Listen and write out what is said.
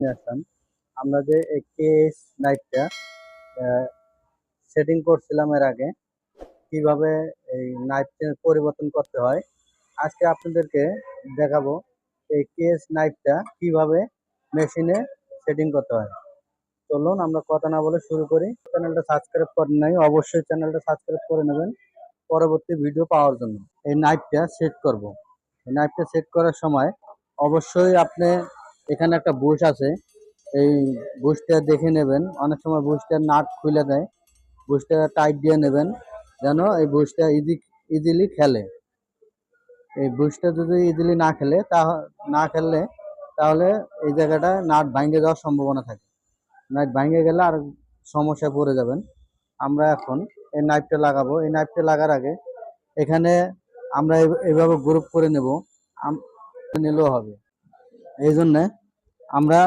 আসলাম। আমরা যে KS নাইটটা setting করছিলাম এর আগে, কীভাবে এই নাইট পরিবর্তন করতে হয়, আজকে আপনাদেরকে দেখাবো এই কেএস নাইটটা কীভাবে মেশিনে সেটিং করতে হয়। চলুন আমরা কথা না বলে শুরু করি। চ্যানেলটা সাবস্ক্রাইব করেন নাই, অবশ্যই চ্যানেলটা সাবস্ক্রাইব করে নেবেন। পরবর্তী ভিডিও পাওয়ার জন্য এই নাইটটা সেট করব। এই নাইটটা সেট করার সময় অবশ্যই আপনি এখানে একটা বুশ আছে। এই বুশটা দেখে নেবেন। অনেক সময় বুশটার নাট খুলে দেয়। বুশটা টাইট দিয়ে নেবেন। যেন এই বুশটা ইজি ইজিলি খেলে। এই বুশটা যদি ইজিলি না খেলে, তা, না খেললে, তাহলে এই জায়গাটা নাট ভাঙে যাওয়ার সম্ভাবনা থাকে। নাইট ভাঙে গেলে আর সমস্যায় পড়ে যাবেন। আমরা এখন এই নাইফটা লাগাবো। এই নাইফটা লাগার আগে এখানে আমরা এভ- এভাবে গ্রুপ করে নেব। নিলেও হবে। এই জন্যে আমরা